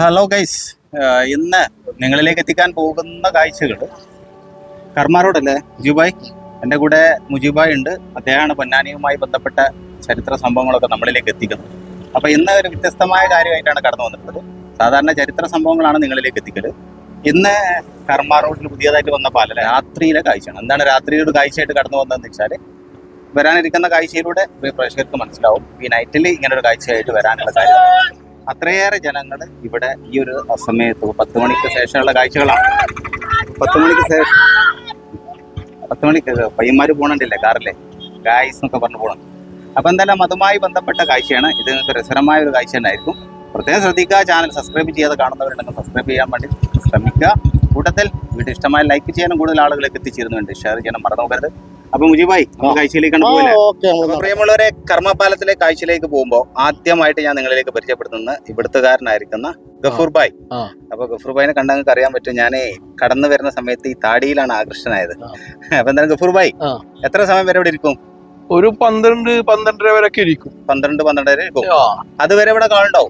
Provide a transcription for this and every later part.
Hello guys ഇന്ന് നിങ്ങളിലേക്ക് എത്തിക്കാൻ പോകുന്ന കാഴ്ചകൾ കർമ്മ റോഡല്ലേ മുജീബായ് എന്റെ കൂടെ മുജീബായ് ഉണ്ട്. അദ്ദേഹമാണ് പൊന്നാനിയുമായി ബന്ധപ്പെട്ട ചരിത്ര സംഭവങ്ങളൊക്കെ നമ്മളിലേക്ക് എത്തിക്കുന്നത്. അപ്പോൾ ഇന്ന് ഒരു വ്യത്യസ്തമായ കാര്യമായിട്ടാണ് കടന്നു വന്നിട്ടുള്ളത്. സാധാരണ ചരിത്ര സംഭവങ്ങളാണ് നിങ്ങളിലേക്ക് എത്തിക്കൽ ഇന്ന് കർമ്മ റോഡിൽ പുതിയതായിട്ട് വന്ന പാല രാത്രിയിലെ കാഴ്ചയാണ്. എന്താണ് രാത്രിയുടെ കാഴ്ചയായിട്ട് കടന്നു വന്നതെന്ന് വെച്ചാൽ വരാനിരിക്കുന്ന കാഴ്ചയിലൂടെ പ്രേക്ഷകർക്ക് മനസ്സിലാവും. ഈ നൈറ്റിൽ ഇങ്ങനെ ഒരു കാഴ്ചയായിട്ട് വരാനുള്ള കാര്യം. അത്രയേറെ ജനങ്ങൾ ഇവിടെ ഈ ഒരു സമയത്ത് പത്ത് മണിക്ക് ശേഷമുള്ള കാഴ്ചകളാണ്. പത്ത് മണിക്ക് ശേഷം പത്ത് മണിക്ക് പയ്യന്മാർ പോകണണ്ടില്ലേ കാറിലെ? ഗായ്സ് എന്നൊക്കെ പറഞ്ഞു പോകണം അപ്പം എന്തായാലും അതുമായി ബന്ധപ്പെട്ട കാഴ്ചയാണ്. ഇത് നിങ്ങൾക്ക് രസകരമായ ഒരു കാഴ്ച തന്നെയായിരിക്കും. പ്രത്യേകം ശ്രദ്ധിക്കുക ചാനൽ സബ്സ്ക്രൈബ് ചെയ്യാതെ കാണുന്നവരുണ്ടെങ്കിൽ സബ്സ്ക്രൈബ് ചെയ്യാൻ വേണ്ടി ശ്രമിക്കുക. കൂട്ടത്തിൽ വീഡിയോ ഇഷ്ടമായ ലൈക്ക് ചെയ്യാനും കൂടുതൽ ആളുകളേക്ക് എത്തിച്ചേരുന്നുണ്ട്. ഷെയർ ചെയ്യാനും മറന്നു പോകരുത്. അപ്പൊ മുജിബായി കാഴ്ചയിലേക്കാണ് പ്രിയമുള്ളവരെ കർമ്മപാലത്തിലെ കാഴ്ചയിലേക്ക് പോകുമ്പോൾ ആദ്യമായിട്ട് ഞാൻ നിങ്ങളിലേക്ക് പരിചയപ്പെടുത്തുന്നത് ഇവിടുത്തുകാരനായിരിക്കുന്ന ഗഫൂർ ബായ്. അപ്പൊ ഗഫൂർ ബായിനെ കണ്ട നിങ്ങൾക്ക് അറിയാൻ പറ്റും ഞാൻ കടന്നു വരുന്ന സമയത്ത് ഈ താടിയിലാണ് ആകൃഷ്ടനായത്. അപ്പൊ എന്തായാലും ഗഫൂർ ബായ് എത്ര സമയം വരെ ഇവിടെ ഇരിക്കും? ഒരു പന്ത്രണ്ട് പന്ത്രണ്ടര വരെയൊക്കെ ഇരിക്കും. പന്ത്രണ്ട് പന്ത്രണ്ടര ഇരിക്കും? അതുവരെ ഇവിടെ കാണണ്ടോ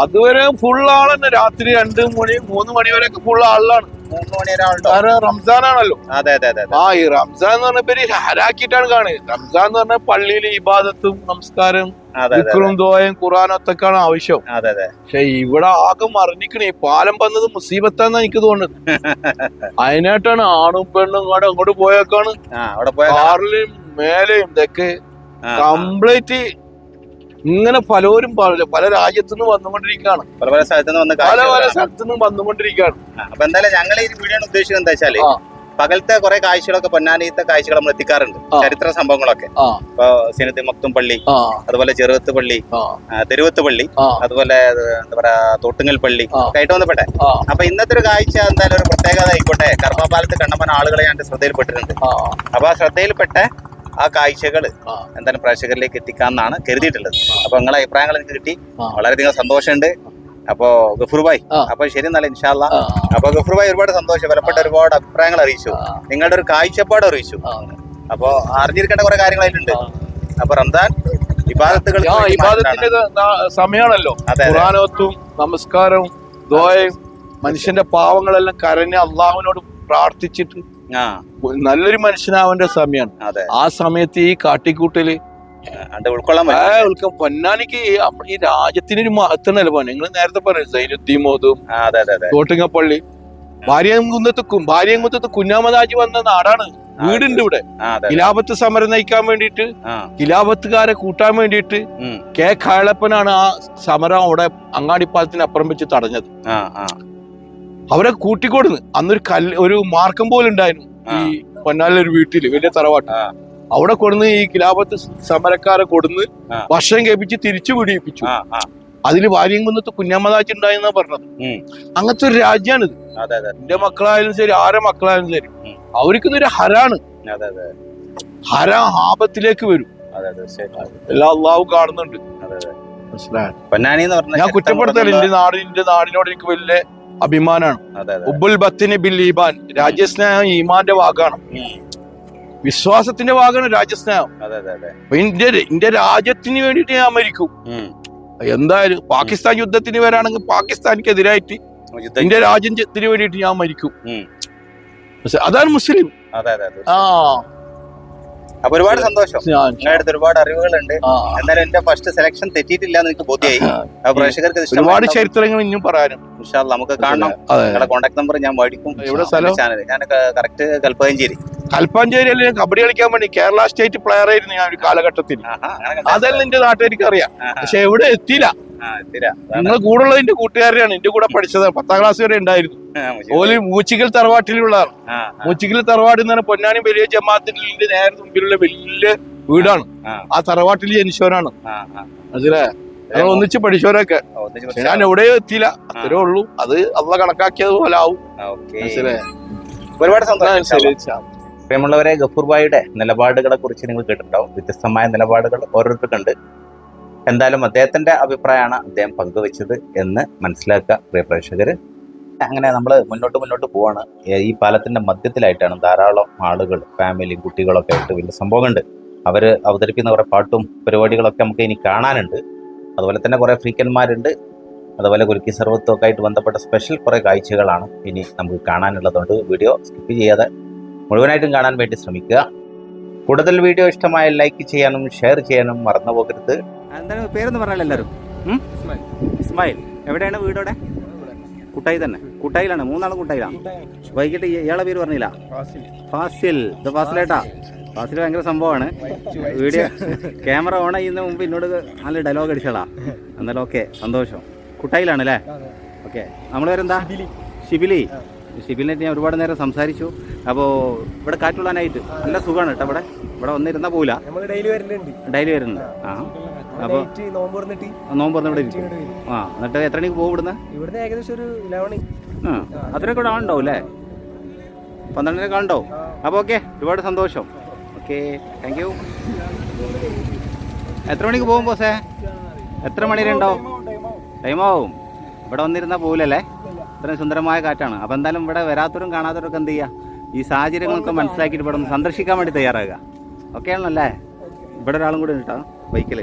അതുവരെ ഫുൾ ആളന്നെ രാത്രി രണ്ട് മണി മൂന്ന് മണി വരെയൊക്കെ ഫുൾ ആളിലാണ്. മൂന്ന് മണി വരെ ആളുണ്ടാവും കാരണം ആണല്ലോ അതെ അതെ അതെ. ആ ഈ റംസാൻ എന്ന് പറഞ്ഞ പേര് ഹരാക്കിയിട്ടാണ് കാണുന്നത്. റംസാൻ എന്ന് പറഞ്ഞാൽ പള്ളിയിൽ ഇബാദത്തും നമസ്കാരം വിക്രും ദോയും ഖുറാനും ഒത്തൊക്കെയാണ് ആവശ്യം. അതെ അതെ. പക്ഷെ ഇവിടെ ആകെ മറിഞ്ഞിക്കണേ ഈ പാലം വന്നത് മുസീബത്താന്ന് എനിക്ക് തോന്നുന്നത്. അതിനായിട്ടാണ് ആണും പെണ്ണും അവിടെ അങ്ങോട്ട് പോയേക്കാണ്. ആ അവിടെ പോയ കാറിലും മേലെയും ഇതൊക്കെ കംപ്ലീറ്റ് ഇങ്ങനെ പലരും പല പല രാജ്യത്തു നിന്ന് വന്നുകൊണ്ടിരിക്കുകയാണ്. പല പല സ്ഥലത്തു നിന്ന് പല പല സ്ഥലത്തു നിന്ന് വന്നുകൊണ്ടിരിക്കുകയാണ്. അപ്പൊ എന്തായാലും ഞങ്ങൾ ഈ വീഡിയോ ഉദ്ദേശിക്കുന്നത് എന്താ വെച്ചാൽ. പകലത്തെ കുറെ കാഴ്ചകളൊക്കെ പൊന്നാനിയത്തെ കാഴ്ചകൾ നമ്മൾ എത്തിക്കാറുണ്ട്. ചരിത്ര സംഭവങ്ങളൊക്കെ. ഇപ്പൊ സിനത്തി മക്തും പള്ളി അതുപോലെ ചെറുവത്ത് പള്ളി തെരുവത്ത് പള്ളി അതുപോലെ എന്താ പറയാ തോട്ടുങ്ങൽ പള്ളി ആയിട്ട് വന്നപ്പെട്ടെ. അപ്പൊ ഇന്നത്തെ ഒരു കാഴ്ച എന്തായാലും ഒരു പ്രത്യേകത ആയിക്കോട്ടെ. കർമ്മപാലത്ത് കണ്ടപ്പന ആളുകളെ ഞാൻ ശ്രദ്ധയിൽപ്പെട്ടിട്ടുണ്ട്. അപ്പൊ ആ ശ്രദ്ധയിൽപ്പെട്ട ആ കാഴ്ചകൾ എന്താണ് എന്തായാലും പ്രേക്ഷകരിലേക്ക് എത്തിക്കാന്നാണ് കരുതിയിട്ടുള്ളത്. അപ്പൊ നിങ്ങളെ അഭിപ്രായങ്ങൾ എനിക്ക് കിട്ടി. വളരെയധികം സന്തോഷമുണ്ട്. അപ്പോ ഗഫൂർ ഭായ് അപ്പൊ ശരി നല്ല ഇൻഷാല്ല അപ്പൊ ഗഫൂർ ഭായ് ഒരുപാട് സന്തോഷം. വിലപ്പെട്ട ഒരുപാട് അഭിപ്രായങ്ങൾ അറിയിച്ചു. നിങ്ങളുടെ ഒരു കാഴ്ചപ്പാട് അറിയിച്ചു. അപ്പൊ അറിഞ്ഞിരിക്കേണ്ട കുറെ കാര്യങ്ങളായിട്ടുണ്ട്. അപ്പൊ റംദാൻ ഇബാദത്തുകൾ സമയമാണല്ലോ ഖുറാനോത്തും നമസ്കാരവും മനുഷ്യന്റെ പാവങ്ങളെല്ലാം കരഞ്ഞ് അള്ളാഹുവിനോട് പ്രാർത്ഥിച്ചിട്ട് നല്ലൊരു മനുഷ്യനാവേണ്ട സമയമാണ് ആ സമയത്ത് ഈ കാട്ടിക്കൂട്ടൽ ഉൾക്കൊള്ളാൻ പൊന്നാനിക്ക് ഈ രാജ്യത്തിനൊരു ഈ രാജ്യത്തിന് ഒരു മഹത്വമല്ലേ പോനെ നിങ്ങൾ നേരത്തെ പറഞ്ഞു സൈനുദ്ദീൻ മോദും തോട്ടിങ്ങപ്പള്ളി ഭാര്യകുന്നത്ത് ഭാര്യകുന്നത്ത് കുഞ്ഞാമദാജി വന്ന നാടാണ്. വീടുണ്ട് ഇവിടെ. കിലാപത്ത് സമരം നയിക്കാൻ വേണ്ടിയിട്ട് കിലാപത്തുകാരെ കൂട്ടാൻ വേണ്ടിയിട്ട്. കെ. കാളപ്പനാണ് ആ സമരം അവിടെ അങ്ങാടിപ്പാലത്തിന് അപ്പുറം വെച്ച് തടഞ്ഞത്. അവരെ കൂട്ടിക്കൊടുന്ന്. അന്നൊരു കല്ല് ഒരു മാർക്കം പോലെ ഉണ്ടായിരുന്നു. ഈ പൊന്നാലൊരു വീട്ടിൽ വലിയ തറവാട്ട്. അവിടെ കൊടുന്ന് ഈ കിലാപത്ത് സമരക്കാരെ കൊടുന്ന്. ഭക്ഷണം കേൾപ്പിച്ച് തിരിച്ചു പിടിപ്പിച്ചു അതിൽ വാര്യംകുന്നത്ത് കുഞ്ഞമ്മദാജി ഉണ്ടായെന്നാ പറഞ്ഞത്. അങ്ങനത്തെ ഒരു രാജ്യാണിത് എന്റെ മക്കളായാലും ശരി ആരെ മക്കളായാലും ശരി. ഉം. അവർക്ക് ഇതൊരു ഹരാണ്. ഹര ആപത്തിലേക്ക് വരും. എല്ലാ അള്ളാവും കാണുന്നുണ്ട്. മനസ്സിലായോ? ഞാൻ ശക്തം നാടിന്റെ നാടിനോട് എനിക്ക് വലിയ അഭിമാനമാണ് ഉബുൽ ബത്തിന് ബിൽ ഈബാൻ രാജ്യസ്നേഹം ഈമാന്റെ വാക്കാണ് വിശ്വാസത്തിന്റെ വാഗാണ് രാജ്യസ്നേഹം. ഇന്ത്യ ഇന്ത്യ രാജ്യത്തിന് വേണ്ടിട്ട് ഞാൻ മരിക്കും. എന്തായാലും പാകിസ്ഥാൻ യുദ്ധത്തിന് വരാണെങ്കിൽ പാകിസ്ഥാനിക്കെതിരായിട്ട് എതിരായിട്ട് ഇന്ത്യ രാജ്യത്തിന് വേണ്ടിട്ട് ഞാൻ മരിക്കും. അതാണ് മുസ്ലിം. ആ. അപ്പൊ ഒരുപാട് സന്തോഷം. നിങ്ങളുടെ അടുത്ത് ഒരുപാട് അറിവുകളുണ്ട്. ഉണ്ട് എന്നാലും എന്റെ ഫസ്റ്റ് സെലക്ഷൻ തെറ്റിയിട്ടില്ല എന്ന് എനിക്ക് ബോധ്യമായി പ്രേക്ഷകർക്ക് ഒരുപാട് ചരിത്രങ്ങൾ ഇനിയും പറയാനും നമുക്ക് കാണണം. നിങ്ങളുടെ കോൺടാക്ട് നമ്പർ ഞാൻ മേടിക്കും? ചാനൽ ഞാൻ കറക്റ്റ് കൽപ്പാഞ്ചേരി കൽപ്പാഞ്ചേരി അല്ലെങ്കിൽ കബഡി കളിക്കാൻ വേണ്ടി കേരള സ്റ്റേറ്റ് പ്ലെയർ ആയിരുന്നു ഞാൻ ഒരു കാലഘട്ടത്തിൽ? അതെല്ലാം എന്റെ നാട്ടുകാർക്ക് അറിയാം പക്ഷെ എവിടെ? എത്തില്ല ആ, കൂടെ ഉള്ളത് നിങ്ങൾ കൂടുള്ളത് എന്റെ കൂട്ടുകാരെയാണ്. എന്റെ കൂടെ പഠിച്ചത് പത്താം ക്ലാസ് വരെ ഉണ്ടായിരുന്നു. ഓൽ മൂച്ചിക്കൽ തറവാട്ടിലുള്ള മൂച്ചിക്കൽ തറവാട് എന്ന് പറഞ്ഞാൽ പൊന്നാനി വലിയ ജമാഅത്തിന്റെ നേരെ മുമ്പിലുള്ള വലിയ വീടാണ്. ആ. തറവാട്ടിൽ ജനിച്ചവരാണ് ആ, ആ. മനസ്സിലെ ഞങ്ങൾ ഒന്നിച്ച് പഠിച്ചവരൊക്കെ. ഞാൻ എവിടെയോ എത്തിയില്ല. അത്രേ ഉള്ളൂ. അത് അള്ള കണക്കാക്കിയത് പോലെ ആവും? ഒരുപാട് സന്തോഷം. പ്രിയമുള്ളവരെ ഗഫൂർബായിയുടെ നിലപാടുകളെ കുറിച്ച് നിങ്ങൾ കേട്ടിട്ടുണ്ടാവും. വ്യത്യസ്തമായ നിലപാടുകൾ ഓരോരുത്തർക്കുണ്ട്. എന്തായാലും അദ്ദേഹത്തിന്റെ അഭിപ്രായമാണ് അദ്ദേഹം പങ്കുവെച്ചത് എന്ന് മനസ്സിലാക്കുക പ്രിയ പ്രേക്ഷകർ അങ്ങനെ നമ്മൾ മുന്നോട്ട് മുന്നോട്ട് പോവാണ്. ഈ പാലത്തിന്റെ മധ്യത്തിലായിട്ടാണ് ധാരാളം ആളുകൾ ഫാമിലി കുട്ടികളൊക്കെ ആയിട്ട് വലിയ സംഭവമുണ്ട് അവർ അവതരിപ്പിക്കുന്ന കുറേ പാട്ടും പരിപാടികളൊക്കെ നമുക്ക് ഇനി കാണാനുണ്ട്. അതുപോലെ തന്നെ കുറേ ഫ്രീക്കന്മാരുണ്ട്. അതുപോലെ കുലുക്കി സർവത്വമൊക്കെ ആയിട്ട് ബന്ധപ്പെട്ട സ്പെഷ്യൽ കുറേ കാഴ്ചകളാണ് ഇനി നമുക്ക് കാണാനുള്ളതുകൊണ്ട് വീഡിയോ സ്കിപ്പ് ചെയ്യാതെ മുഴുവനായിട്ടും കാണാൻ വേണ്ടി ശ്രമിക്കുക. കൂടുതൽ വീഡിയോ ഇഷ്ടമായ ലൈക്ക് ചെയ്യാനും ഷെയർ ചെയ്യാനും മറന്നു പോകരുത്. എന്താണ് പേരൊന്ന് പറഞ്ഞാൽ എല്ലാവരും. ഇസ്മായിൽ. എവിടെയാണ് വീടോടെ കുട്ടായി തന്നെ. കുട്ടായിലാണ്. മൂന്നാളും കുട്ടായിലാണ് വൈകിട്ട് ഇയാളെ പേര് പറഞ്ഞില്ല. ഫാസിൽ. ഇത് ഫാസിലേട്ടാ. ഫാസിൽ ഭയങ്കര സംഭവമാണ്. വീഡിയോ ക്യാമറ ഓൺ ചെയ്യുന്ന മുമ്പ് എന്നോട് നല്ല ഡയലോഗ് അടിച്ചടാ എന്നാലും ഓക്കെ സന്തോഷം. കുട്ടായിലാണ് അല്ലേ ഓക്കെ നമ്മൾ പേരെന്താ ഷിബിലി ഷിബിലിനായിട്ട് ഞാൻ ഒരുപാട് നേരം സംസാരിച്ചു. അപ്പോൾ ഇവിടെ കാറ്റുള്ളാനായിട്ട് നല്ല സുഖമാണ് കേട്ടോ ഇവിടെ. ഇവിടെ വന്നിരുന്നാൽ നമ്മൾ ഡെയിലി വരുന്നുണ്ട്. ആ. അപ്പോൾ നോമ്പ് ഇവിടെ ഇരിക്കും. ആ. എന്നിട്ട് എത്ര മണിക്ക് പോകും ഇവിടുന്ന്? ഇവിടുന്ന് ഏകദേശം ഒരു ആ. അത്രയൊക്കെ ഇവിടെ ആളുണ്ടാവും അല്ലേ പന്ത്രണ്ടരക്ക് ആളുണ്ടാവും അപ്പോൾ ഓക്കെ ഒരുപാട് സന്തോഷം. ഓക്കെ താങ്ക് യു എത്ര മണിക്ക് പോകും ബോസേ? എത്ര മണി വരെ ഉണ്ടാവും ടൈമാവും ഇവിടെ വന്നിരുന്നാൽ പോകില്ലല്ലേ ഇത്രയും സുന്ദരമായ കാറ്റാണ്. അപ്പോൾ എന്തായാലും ഇവിടെ വരാത്തവരും കാണാത്തവരൊക്കെ എന്ത് ചെയ്യുക ഈ സാഹചര്യങ്ങളൊക്കെ മനസ്സിലാക്കിയിട്ട് ഇവിടെ ഒന്ന് സന്ദർശിക്കാൻ വേണ്ടി തയ്യാറാകുക. ഓക്കെ ആണല്ലേ ഇവിടെ ഒരാളും കൂടി കേട്ടോ ബൈക്കിൽ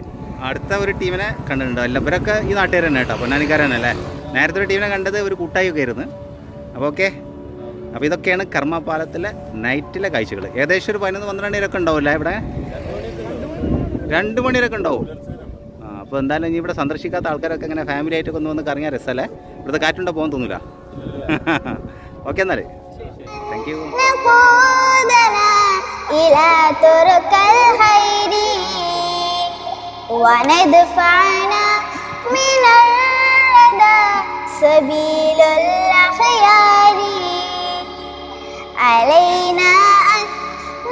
അടുത്ത ഒരു ടീമിനെ കണ്ടിട്ടുണ്ടോ. അല്ല ഇവരൊക്കെ ഈ നാട്ടുകാർ തന്നെ കേട്ടോ പൊന്നാനിക്കാരാണല്ലേ നേരത്തെ ഒരു ടീമിനെ കണ്ടത് ഒരു കൂട്ടായൊക്കെ ആയിരുന്നു. അപ്പോൾ ഓക്കെ അപ്പോൾ ഇതൊക്കെയാണ് കർമ്മപാലത്തിലെ നൈറ്റിലെ കാഴ്ചകൾ ഏകദേശം ഒരു പതിനൊന്ന് പന്ത്രണ്ട് മണിയൊക്കെ ഉണ്ടാവില്ലേ ഇവിടെ രണ്ട് മണിവരെയൊക്കെ ഉണ്ടാവും ആ അപ്പോൾ എന്തായാലും ഇനി ഇവിടെ സന്ദർശിക്കാത്ത ആൾക്കാരൊക്കെ ഇങ്ങനെ ഫാമിലി ആയിട്ടൊക്കെ ഒന്ന് വന്ന് കറങ്ങിയ രസമല്ലേ ഇവിടുത്തെ കാറ്റുണ്ടോ പോകാൻ തോന്നില്ല ഓക്കെ എന്നാൽ താങ്ക് യു نقودنا إلى ترك الخير وندفعنا من الردى سبيل الأخيار علينا أن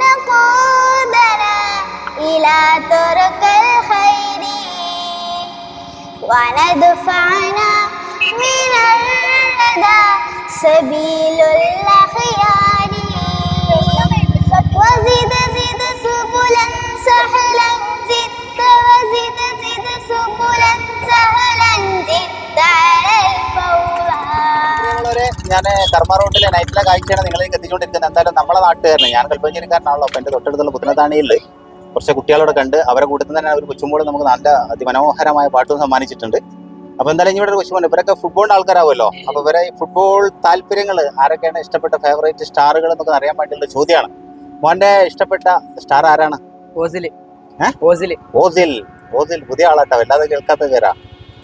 نقودنا إلى ترك الخير. وندفعنا من الردى سبيل الأخيار. وزد ഞാൻ കർമ്മ റോഡിലെ നൈറ്റിലെ കാഴ്ചയാണ് നിങ്ങളിലേക്ക് എത്തിച്ചുകൊണ്ടിരിക്കുന്നത് എന്തായാലും നമ്മളെ നാട്ടുകാരനെ ഞാൻ കൽപ്പഞ്ചേരിക്കാരനാണല്ലോ അപ്പോൾ എന്റെ തൊട്ടടുത്തുള്ള പുത്തനത്താണിയിൽ കുറച്ച് കുട്ടികളോട് കണ്ട് അവരെ കൂട്ടത്തിൽ തന്നെ ഒരു കൊച്ചുമ്പോൾ നമുക്ക് നല്ല അതിമനോഹരമായ പാട്ടും സമ്മാനിച്ചിട്ടുണ്ട്. അപ്പോൾ എന്തായാലും ഇനി ഇവിടെ ഒരു കൊച്ചുമോൻ ഇവരൊക്കെ ഫുട്ബോളിന്റെ ആൾക്കാരാവുമല്ലോ. അപ്പോൾ ഇവരെ ഫുട്ബോൾ താല്പര്യങ്ങൾ ആരൊക്കെയാണ് ഇഷ്ടപ്പെട്ട ഫേവറേറ്റ് സ്റ്റാറുകൾ എന്നൊക്കെ അറിയാൻ വേണ്ടിയുള്ള ചോദ്യമാണ്. മോന്റെ ഇഷ്ടപ്പെട്ട സ്റ്റാർ ആരാണ്? ഓസിൽ. ഓസിൽ. പുതിയ ആളാട്ടോ. വല്ലാതെ കേൾക്കാത്ത പേരാ.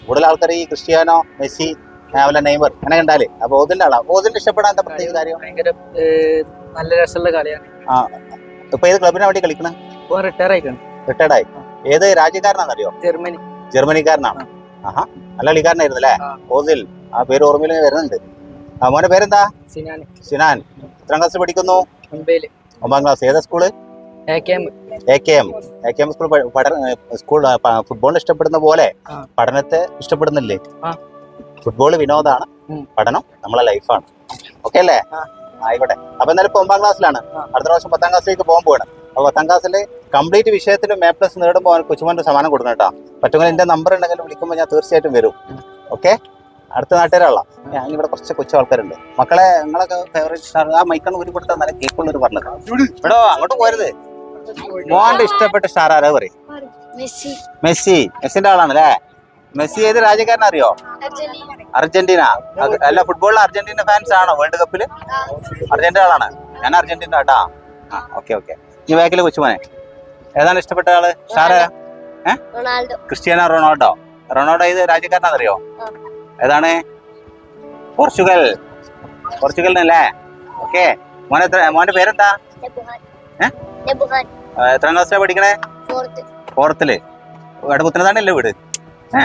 കൂടുതൽ ആൾക്കാർ ഈ ക്രിസ്ത്യാനോ മെസ്സി അതുപോലെ നെയ്മർ അങ്ങനെ കണ്ടാലേ. അപ്പൊ ഓതിന്റെ ആളാ. ഓതിന്റെ ഇഷ്ടപ്പെടാൻ എന്താ പ്രത്യേക കാര്യം? ഭയങ്കര നല്ല രസമുള്ള കളിയാണ്. ഇപ്പൊ ഏത് ക്ലബിനാ വേണ്ടി കളിക്കണ? ഇപ്പൊ റിട്ടയർ ആയിക്കണം. റിട്ടയർഡ് ആയി. ഏത് രാജ്യക്കാരനാണെന്നറിയോ ജർമ്മനി. ജർമ്മനിക്കാരനാണ്. ആഹാ നല്ല കളിക്കാരനായിരുന്നു അല്ലേ? ഓതിൽ ആ പേര് ഓർമ്മയിൽ വരുന്നുണ്ട്. ആ മോനെ പേരെന്താ? സിനാൻ. സിനാൻ. എത്രാം ക്ലാസ് പഠിക്കുന്നു? മുംബൈയിൽ ഒമ്പതാം ക്ലാസ് ഏതാ school A K M A K M A K M school പഠന സ്കൂൾ ഫുട്ബോൾ ഇഷ്ടപ്പെടുന്ന പോലെ പഠനത്തെ ഇഷ്ടപ്പെടുന്നില്ലേ? ആ. ഫുട്ബോൾ വിനോദമാണ് പഠനം നമ്മളെ ലൈഫാണ്. ഓക്കെ അല്ലേ? ആ. ആയിക്കോട്ടെ. അപ്പൊ എന്തായാലും ഇപ്പൊ ഒമ്പതാം ക്ലാസ്സിലാണ്. അടുത്ത പ്രാവശ്യം പത്താം ക്ലാസ്സിലേക്ക് പോകാൻ പോകണം അപ്പൊ പത്താം ക്ലാസ്സിൽ കംപ്ലീറ്റ് വിഷയത്തിലും മേ പ്ലസ് നേടുമ്പോൾ അവൻ കൊച്ചുമോന്റെ സമ്മാനം കൊടുക്കണം കേട്ടോ. പറ്റുമെങ്കിൽ എന്റെ നമ്പർ ഉണ്ടെങ്കിൽ വിളിക്കുമ്പോൾ ഞാൻ തീർച്ചയായിട്ടും വരും. ഓക്കെ അടുത്ത നാട്ടുകാരുള്ള ഞാൻ ഇവിടെ കുറച്ച് കൊച്ചു ആൾക്കാരുണ്ട്. മക്കളെ നിങ്ങളൊക്കെ ഫേവറേറ്റ് സ്റ്റാർ ആ മൈക്കാണ് ഒരു കൊടുത്താൽ നല്ല കേക്കുള്ളൊരു പറഞ്ഞത് എടോ അങ്ങോട്ട് പോരുത്. മോന്റെ ഇഷ്ടപ്പെട്ട സ്റ്റാർ ആരാ പറയും? മെസ്സി. മെസ്സി. മെസ്സിന്റെ ആളാണ് അല്ലേ മെസ്സി ഏത് രാജ്യക്കാരനെ അറിയോ? അർജന്റീന. അല്ല ഫുട്ബോളിൽ അർജന്റീന ഫാൻസ് ആണോ വേൾഡ് കപ്പിൽ അർജന്റീന ആളാണ്. ഞാൻ അർജന്റീന കേട്ടാ. ആ ഓക്കെ ഓക്കെ ഈ ബാക്കിൽ കൊച്ചുമോനെ. ഏതാണ് ഇഷ്ടപ്പെട്ട ആൾ? Star Ronaldo. Cristiano Ronaldo. Ronaldo ഏത് രാജ്യക്കാരനാണെന്നറിയോ. ഏതാണ്? പോർച്ചുഗൽ. പോർച്ചുഗലിനല്ലേ? ഓക്കെ മോനെ മോന്റെ പേരെന്താ? എത്രാം ക്ലാസ്സിലാണ് പഠിക്കണേ? ഫോർത്ത് ഫോർത്തിൽ അവിടെ പുത്തനത്താണല്ലേ വീട്? ആ.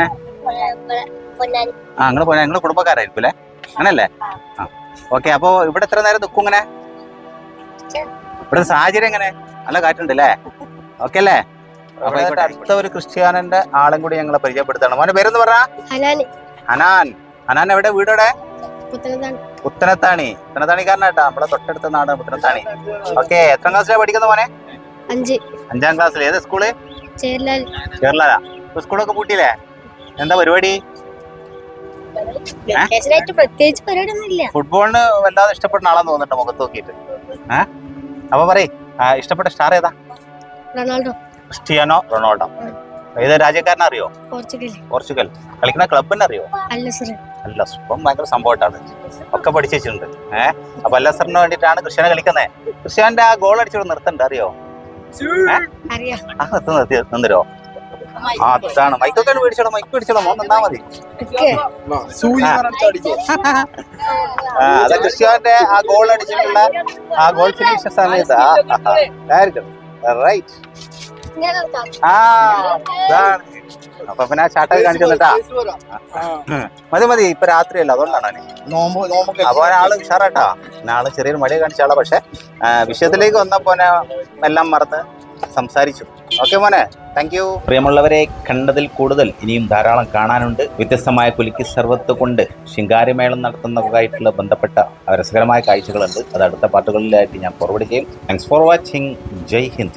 നിങ്ങൾ പോയാ നിങ്ങൾ കുടുംബക്കാരായിരിക്കും അല്ലേ? അങ്ങനല്ലേ? ആ. ഓക്കെ അപ്പോ ഇവിടെ എത്ര നേരം നിൽക്കും ഇങ്ങനെ? ഇവിടെ സാഹചര്യം എങ്ങനെ? നല്ല കാറ്റുണ്ട് അല്ലേ ഓക്കെ അല്ലേ? അപ്പൊ ഇവിടെ അടുത്ത ഒരു ക്രിസ്ത്യാനന്റെ ആളും കൂടി ഞങ്ങളെ പരിചയപ്പെടുത്തണം. മോനെ പേരെന്ന് പറഞ്ഞാ? ഹനാന് ഹനാൻ. ഹനാൻ എവിടെ? വീടോടെ പുത്തനത്താണ്. പുത്തനത്താണി. പുത്തനത്താണിക്കാരനാട്ടാ നമ്മളെ തൊട്ടടുത്ത നാട് പുത്തനത്താണി. ഓക്കെ എത്രാം ക്ലാസ്സിലാണ് പഠിക്കുന്നത് മോനെ? അഞ്ച്. അഞ്ചാം ക്ലാസ്സിൽ ഏത് സ്കൂൾ? കേരള സ്കൂളൊക്കെ പൂട്ടിയില്ലേ? എന്താ പരിപാടി? പ്രത്യേകിച്ച് ഫുട്ബോളിന് വല്ലാതെ ഇഷ്ടപ്പെടുന്ന ആളാന്ന് തോന്നുന്നുണ്ട് മുഖത്ത് നോക്കിയിട്ട്. അപ്പൊ പറയേ ഇഷ്ടപ്പെട്ട സ്റ്റാർ ഏതാ? റൊണാൾഡോ. Cristiano Ronaldo. ഏത് രാജ്യക്കാരനെ അറിയോ? പോർച്ചുഗൽ. പോർച്ചുഗൽ. കളിക്കുന്ന ക്ലബിനെ അറിയോ? അല്ല സുഖം ഇപ്പം ഭയങ്കര സംഭവമായിട്ടാണ്. ഒക്കെ പഠിച്ചു വെച്ചിട്ടുണ്ട്. ഏഹ് അപ്പൊ അല്ലസറിന് വേണ്ടിയിട്ടാണ് ക്രിസ്ത്യാനെ കളിക്കുന്നത് ക്രിസ്ത്യാന്റെ ആ ഗോൾ അടിച്ചോട് നിർത്തണ്ട അറിയോ? നിർത്തി നിന്നിരോ ആ അതാണ്. മൈക്കൊക്കെ മേടിച്ചോളാം മൈക്ക് മേടിച്ചോളാം. മോൻ നിന്നാ മതി. ആ അത് ക്രിസ്ത്യാന്റെ ആ ഗോൾ അടിച്ചിട്ടുള്ള ആ ഗോൾ ഫിനിഷ സമയത്ത് റൈറ്റ് ആ ഇതാണ്. അപ്പൊ പിന്നെ ചാട്ടൊക്കെ കാണിച്ചു തന്നിട്ടാ മതി മതി. ഇപ്പൊ രാത്രിയല്ല അതുകൊണ്ടാണ് അപ്പൊ ഒരാൾ ഉഷാറാട്ടാ പിന്നെ ആൾ ചെറിയൊരു മടിയെ കാണിച്ച ആളാ പക്ഷെ വിഷയത്തിലേക്ക് വന്നപ്പോ എല്ലാം മറന്ന് സംസാരിച്ചു. ഓക്കെ മോനെ. താങ്ക് യു പ്രിയമുള്ളവരെ കണ്ടതിൽ കൂടുതൽ ഇനിയും ധാരാളം കാണാനുണ്ട്. വ്യത്യസ്തമായ കുലുക്കി സർവത്ത് കൊണ്ട് ശിങ്കാരിമേളം നടത്തുന്നതായിട്ടുള്ള ബന്ധപ്പെട്ട രസകരമായ കാഴ്ചകളുണ്ട്. അത് അടുത്ത പാട്ടുകളിലായിട്ട് ഞാൻ ഫോർവേഡ് ചെയ്യും. Thanks for watching Jai Hind.